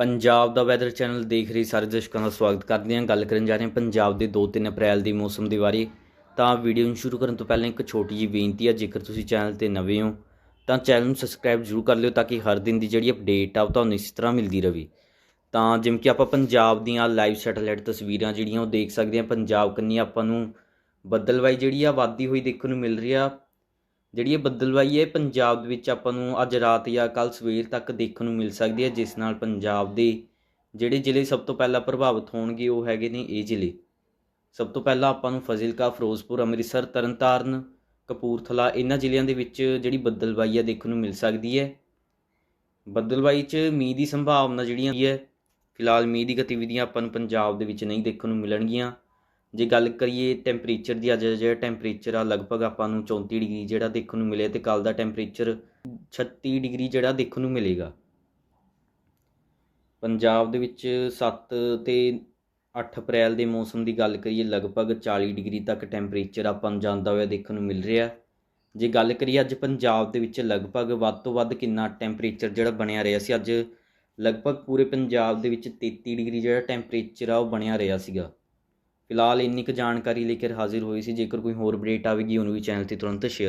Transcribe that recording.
ਪੰਜਾਬ ਦਾ weather channel ਦੇਖ ਰਹੀ ਸਾਰੇ ਦਰਸ਼ਕਾਂ ਦਾ ਸਵਾਗਤ ਕਰਦੇ ਹਾਂ। ਗੱਲ ਕਰਨ ਜਾ ਰਹੇ ਹਾਂ ਪੰਜਾਬ ਦੇ 2-3 ਅਪ੍ਰੈਲ ਦੀ ਮੌਸਮ ਦੇ ਬਾਰੇ। ਤਾਂ ਵੀਡੀਓ ਨੂੰ ਸ਼ੁਰੂ ਕਰਨ ਤੋਂ ਪਹਿਲਾਂ ਇੱਕ ਛੋਟੀ ਜਿਹੀ ਬੇਨਤੀ ਹੈ ਜੇਕਰ ਤੁਸੀਂ ਚੈਨਲ ਤੇ ਨਵੇਂ ਹੋ, ਤਾਂ ਚੈਨਲ ਨੂੰ ਸਬਸਕ੍ਰਾਈਬ ਜ਼ਰੂਰ ਕਰ ਲਿਓ ਤਾਂ ਕਿ ਹਰ ਦਿਨ ਦੀ ਜਿਹੜੀ ਅਪਡੇਟ ਆ, ਉਹ ਤੁਹਾਨੂੰ ਇਸ ਤਰ੍ਹਾਂ ਮਿਲਦੀ ਰਹੇ। ਤਾਂ ਜਿਵੇਂ ਕਿ ਆਪਾਂ ਪੰਜਾਬ ਦੀਆਂ ਲਾਈਵ ਸੈਟੇਲਾਈਟ ਤਸਵੀਰਾਂ ਜਿਹੜੀਆਂ, ਉਹ ਦੇਖ ਸਕਦੇ ਹਾਂ। ਪੰਜਾਬ ਕੰਨੀ ਆਪਾਂ ਨੂੰ ਬੱਦਲਵਾਈ ਜਿਹੜੀ ਆ ਵਾਧੀ ਹੋਈ ਦੇਖਣ ਨੂੰ ਮਿਲ ਰਹੀ ਆ। ਜਿਹੜੀ ਇਹ ਬੱਦਲਵਾਈ ਹੈ ਪੰਜਾਬ ਦੇ ਵਿੱਚ ਆਪਾਂ ਨੂੰ ਅੱਜ ਰਾਤ ਜਾਂ ਕੱਲ ਸਵੇਰ ਤੱਕ ਦੇਖਣ ਨੂੰ ਮਿਲ ਸਕਦੀ ਹੈ, ਜਿਸ ਨਾਲ ਪੰਜਾਬ ਦੇ ਜਿਹੜੇ ਜ਼ਿਲ੍ਹੇ ਸਭ ਤੋਂ ਪਹਿਲਾਂ ਪ੍ਰਭਾਵਿਤ ਹੋਣਗੇ, ਉਹ ਹੈਗੇ ਨੇ ਇਹ ਜ਼ਿਲ੍ਹੇ। ਸਭ ਤੋਂ ਪਹਿਲਾਂ ਆਪਾਂ ਨੂੰ ਫਜ਼ਿਲਕਾ, ਫਿਰੋਜ਼ਪੁਰ, ਅੰਮ੍ਰਿਤਸਰ, ਤਰਨਤਾਰਨ, ਕਪੂਰਥਲਾ, ਇਹਨਾਂ ਜ਼ਿਲ੍ਹਿਆਂ ਦੇ ਵਿੱਚ ਜਿਹੜੀ ਬੱਦਲਵਾਈ ਹੈ ਦੇਖਣ ਨੂੰ ਮਿਲ ਸਕਦੀ ਹੈ। ਬੱਦਲਵਾਈ 'ਚ ਮੀਂਹ ਦੀ ਸੰਭਾਵਨਾ ਜਿਹੜੀਆਂ ਹੈ, ਫਿਲਹਾਲ ਮੀਂਹ ਦੀ ਗਤੀਵਿਧੀਆਂ ਆਪਾਂ ਨੂੰ ਪੰਜਾਬ ਦੇ ਵਿੱਚ ਨਹੀਂ ਦੇਖਣ ਨੂੰ ਮਿਲਣਗੀਆਂ। ਜੇ ਗੱਲ ਕਰੀਏ ਟੈਂਪਰੇਚਰ ਦੀ, ਅੱਜ ਜਿਹੜਾ ਟੈਂਪਰੇਚਰ ਆ, ਲਗਭਗ ਆਪਾਂ ਨੂੰ 34 ਡਿਗਰੀ ਜਿਹੜਾ ਦੇਖਣ ਨੂੰ ਮਿਲੇ ਤੇ ਕੱਲ ਦਾ ਟੈਂਪਰੇਚਰ 36 ਡਿਗਰੀ ਜਿਹੜਾ ਦੇਖਣ ਨੂੰ ਮਿਲੇਗਾ। ਪੰਜਾਬ ਦੇ ਵਿੱਚ 7 ਤੇ 8 ਅਪ੍ਰੈਲ ਦੇ ਮੌਸਮ ਦੀ ਗੱਲ ਕਰੀਏ, ਲਗਭਗ 40 ਡਿਗਰੀ ਤੱਕ ਟੈਂਪਰੇਚਰ ਆਪਾਂ ਨੂੰ ਜਾਂਦਾ ਹੋਇਆ ਦੇਖਣ ਨੂੰ ਮਿਲ ਰਿਹਾ। ਜੇ ਗੱਲ ਕਰੀਏ ਅੱਜ ਪੰਜਾਬ ਦੇ ਵਿੱਚ ਲਗਭਗ ਵੱਧ ਤੋਂ ਵੱਧ ਕਿੰਨਾ ਟੈਂਪਰੇਚਰ ਜਿਹੜਾ ਬਣਿਆ ਰਿਹਾ ਸੀ, ਅੱਜ ਲਗਭਗ ਪੂਰੇ ਪੰਜਾਬ ਦੇ ਵਿੱਚ 33 ਡਿਗਰੀ ਜਿਹੜਾ ਟੈਂਪਰੇਚਰ ਆ ਉਹ ਬਣਿਆ ਰਿਹਾ ਸੀਗਾ। ਫਿਲਹਾਲ ਇੰਨੀ ਕੁ ਜਾਣਕਾਰੀ ਲੈ ਕੇ ਹਾਜ਼ਰ ਹੋਈ ਸੀ, ਜੇਕਰ ਕੋਈ ਹੋਰ ਅਪਡੇਟ ਆਵੇਗੀ, ਉਹਨੂੰ ਵੀ ਚੈਨਲ ਤੇ ਤੁਰੰਤ ਸ਼ੇਅਰ